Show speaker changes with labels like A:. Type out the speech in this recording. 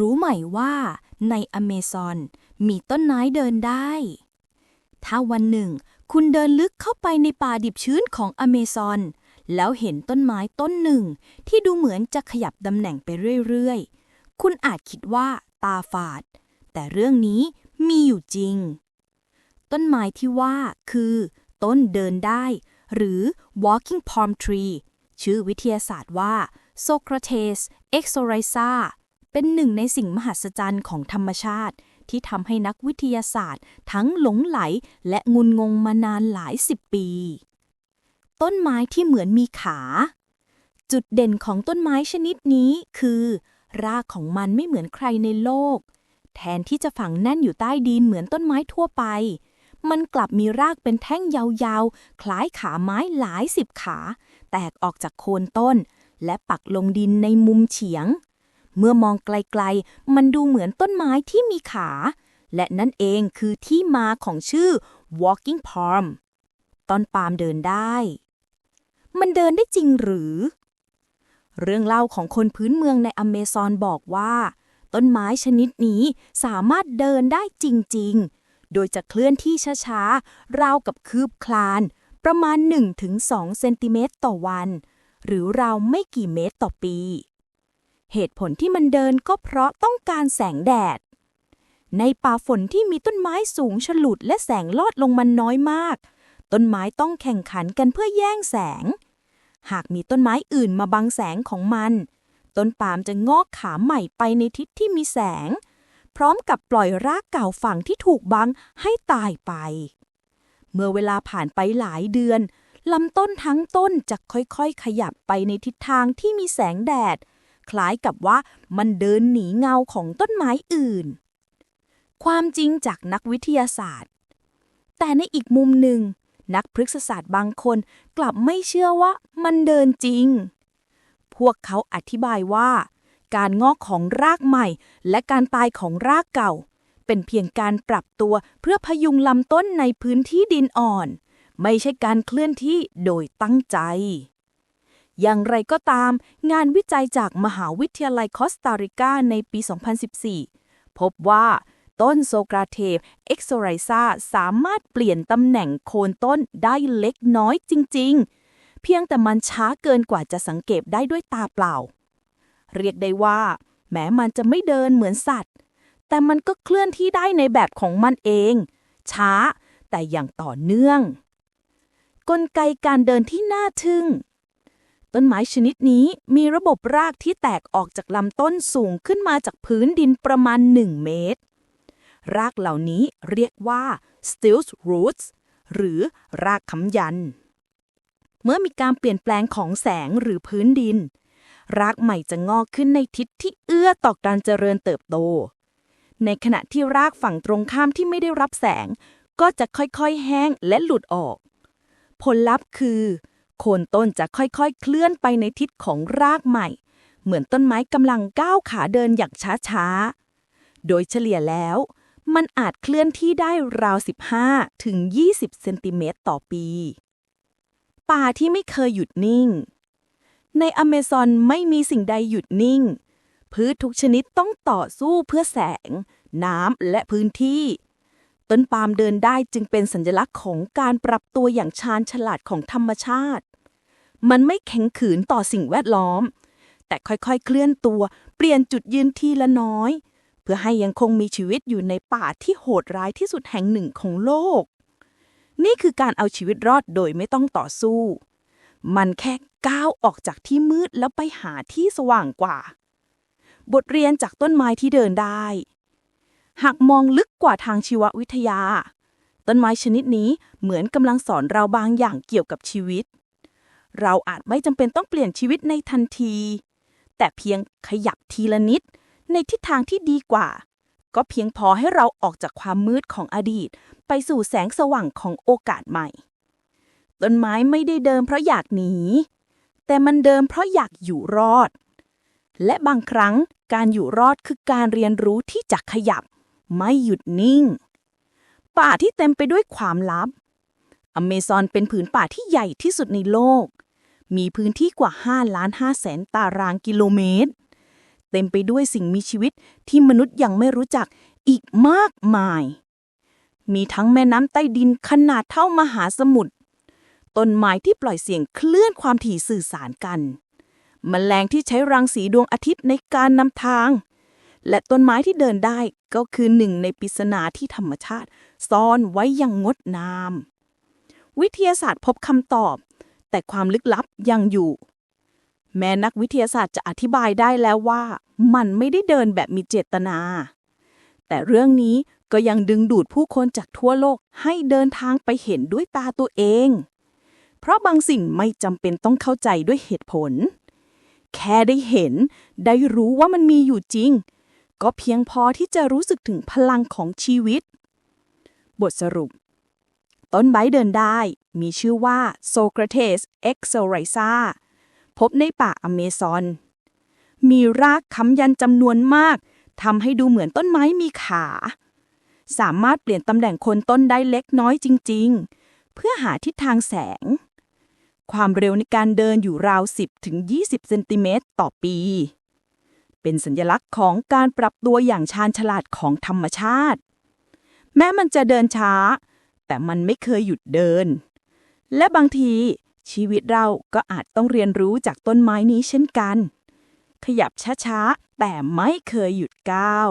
A: รู้ไหมว่าในอเมซอนมีต้นไม้เดินได้ ถ้าวันหนึ่ง คุณเดินลึกเข้าไปในป่าดิบชื้นของอเมซอนแล้วเห็นต้นไม้ต้นหนึ่ง ที่ดูเหมือนจะขยับตำแหน่งไปเรื่อยๆ คุณอาจคิดว่าตาฝาด แต่เรื่องนี้มีอยู่จริง ต้นไม้ที่ว่าคือ ต้นเดินได้ หรือ walking palm tree ชื่อวิทยาศาสตร์ว่า Socrates exorrhiza เป็นหนึ่งในสิ่งมหัศจรรย์ของธรรมชาติ ที่ทำให้นักวิทยาศาสตร์ ทั้งหลงไหลและงุนงงมานานหลายสิบปี ต้นไม้ที่เหมือนมีขา จุดเด่นของต้นไม้ชนิดนี้คือ รากของมันไม่เหมือนใครในโลก แทนที่จะฝังแน่นอยู่ใต้ดินเหมือนต้นไม้ทั่วไป มันกลับมีรากเป็นแท่งยาวๆ คล้ายขาไม้หลายสิบขา แตกออกจากโคนต้น และปักลงดินในมุมเฉียง เมื่อมองไกลๆ มันดูเหมือนต้นไม้ที่มีขา และนั่นเองคือที่มาของชื่อ walking palm ต้นปาล์มเดินได้ มันเดินได้จริงหรือ เรื่องเล่าของคนพื้นเมืองในอเมซอนบอกว่า ต้นไม้ชนิดนี้สามารถเดินได้จริงๆ โดยจะเคลื่อนที่ช้าๆ ราวกับคืบคลาน ประมาณ 1-2 เซนติเมตรต่อวัน หรือราวไม่กี่เมตรต่อปี เหตุผลที่มันเดินก็เพราะต้องการแสงแดด ในป่าฝนที่มีต้นไม้สูงฉลุดและแสงลอดลงมันน้อยมาก ต้นไม้ต้องแข่งขันกันเพื่อแย่งแสง หากมีต้นไม้อื่นมาบังแสงของมัน ต้นปาล์มจะงอกขาใหม่ไปในทิศที่มีแสง พร้อมกับปล่อยรากเก่าฝั่งที่ถูกบังให้ตายไป เมื่อเวลาผ่านไปหลายเดือนลำต้นทั้งต้นจะค่อยๆ ขยับไปในทิศทางที่มีแสงแดด คล้ายกับว่ามันเดินหนีเงาของต้นไม้อื่น ความจริงจากนักวิทยาศาสตร์ แต่ในอีกมุมหนึ่ง นักพฤกษศาสตร์บางคนกลับไม่เชื่อว่ามันเดินจริง พวกเขาอธิบายว่า การงอกของรากใหม่ และการตายของรากเก่า เป็นเพียงการปรับตัวเพื่อพยุงลำต้นในพื้นที่ดินอ่อน ไม่ใช่การเคลื่อนที่โดยตั้งใจ อย่างไรก็ตาม งานวิจัยจากมหาวิทยาลัยคอสตาริกาในปี 2014 พบว่าต้นโซกราเทฟเอ็กโซไรซาสามารถเปลี่ยนตำแหน่งโคนต้นได้เล็กน้อยจริง ๆ เพียงแต่มันช้าเกินกว่าจะสังเกตได้ด้วยตาเปล่า เรียกได้ว่า แม้มันจะไม่เดินเหมือนสัตว์ แต่มันก็เคลื่อนที่ได้ในแบบของมันเอง ช้าแต่อย่างต่อเนื่อง กลไกการเดินที่น่าทึ่ง ต้นไม้ชนิดนี้มีระบบรากที่แตกออกจากลำต้นสูงขึ้นมาจากพื้นดินประมาณ 1 เมตร รากเหล่านี้เรียกว่า stilts roots หรือรากค้ำยัน เมื่อมีการเปลี่ยนแปลงของแสงหรือพื้นดิน รากใหม่จะงอกขึ้นในทิศที่เอื้อต่อการเจริญเติบโต ในขณะที่รากฝั่งตรงข้ามที่ไม่ได้รับแสง ก็จะค่อยๆ แห้งและหลุดออก ผลลัพธ์คือ โคนต้นจะค่อยๆ เคลื่อนไปในทิศของรากใหม่ เหมือนต้นไม้กำลังก้าวขาเดินอย่างช้าๆ โดยเฉลี่ยแล้ว มันอาจเคลื่อนที่ได้ราว 15 ถึง 20 เซนติเมตรต่อปี ป่าที่ไม่เคยหยุดนิ่ง ในอเมซอนไม่มีสิ่งใดหยุดนิ่ง พืชทุกชนิดต้องต่อสู้เพื่อแสง น้ำและพื้นที่ต้นปาล์มเดินได้จึงเป็นสัญลักษณ์ของการปรับตัวอย่างชาญฉลาดของธรรมชาติ มันไม่แข็งขืนต่อสิ่งแวดล้อม แต่ค่อยๆเคลื่อนตัวเปลี่ยนจุดยืนทีละน้อย เพื่อให้ยังคงมีชีวิตอยู่ในป่าที่โหดร้ายที่สุดแห่งหนึ่งของโลก นี่คือการเอาชีวิตรอดโดยไม่ต้องต่อสู้ มันแค่ก้าวออกจากที่มืดแล้วไปหาที่สว่างกว่า บทเรียนจากต้นไม้ที่เดินได้ หากมองลึกกว่าทางชีววิทยา ต้นไม้ชนิดนี้เหมือนกำลังสอนเราบางอย่างเกี่ยวกับชีวิต เราอาจไม่จำเป็นต้องเปลี่ยนชีวิตในทันที แต่เพียงขยับทีละนิด ในทิศทางที่ดีกว่า ก็เพียงพอให้เราออกจากความมืดของอดีต ไปสู่แสงสว่างของโอกาสใหม่ ต้นไม้ไม่ได้เดินเพราะอยากหนี แต่มันเดินเพราะอยากอยู่รอด และบางครั้งการอยู่รอดคือการเรียนรู้ที่จะขยับ ไม่หยุดนิ่ง ป่าที่เต็มไปด้วยความลับอเมซอนเป็นผืนป่าที่ใหญ่ที่สุดในโลก มีพื้นที่กว่า5ล้าน5แสนตารางกิโลเมตร
B: เต็มไปด้วยสิ่งมีชีวิตที่มนุษย์ยังไม่รู้จักอีกมากมาย มีทั้งแม่น้ำใต้ดินขนาดเท่ามหาสมุทร ต้นไม้ที่ปล่อยเสียงเคลื่อนความถี่สื่อสารกัน แมลงที่ใช้รังสีดวงอาทิตย์ในการนำทาง และต้นไม้ที่เดินได้ก็คือหนึ่งในปริศนาที่ธรรมชาติ ซ่อนไว้อย่างงดงาม วิทยาศาสตร์พบคำตอบ แต่ความลึกลับยังอยู่ แม้นักวิทยาศาสตร์จะอธิบายได้แล้วว่ามันไม่ได้เดินแบบมีเจตนา แต่เรื่องนี้ก็ยังดึงดูดผู้คนจากทั่วโลกให้เดินทางไปเห็นด้วยตาตัวเอง เพราะบางสิ่งไม่จำเป็นต้องเข้าใจด้วยเหตุผล แค่ได้เห็นได้รู้ว่ามันมีอยู่จริง ก็เพียงพอที่จะรู้สึกถึงพลังของชีวิต บทสรุป ต้นไม้เดินได้ มีชื่อว่า Socrates e x o r y z a พบในป่าอเมซอน มีรากค้ำยันจำนวนมากทำให้ดูเหมือนต้นไม้มีขา สามารถเปลี่ยนตำแหน่งคนต้นได้เล็กน้อยจริง ๆ เพื่อหาทิศทางแสง ความเร็วในการเดินอยู่ราว 10ถึง20 เซนติเมตรต่อปี เป็นสัญลักษณ์ของการปรับตัวอย่างชาญฉลาดของธรรมชาติ แม้มันจะเดินช้า แต่มันไม่เคยหยุดเดิน และบางทีชีวิตเราก็อาจต้องเรียนรู้จากต้นไม้นี้เช่นกัน ขยับช้าๆ แต่ไม่เคยหยุดก้าว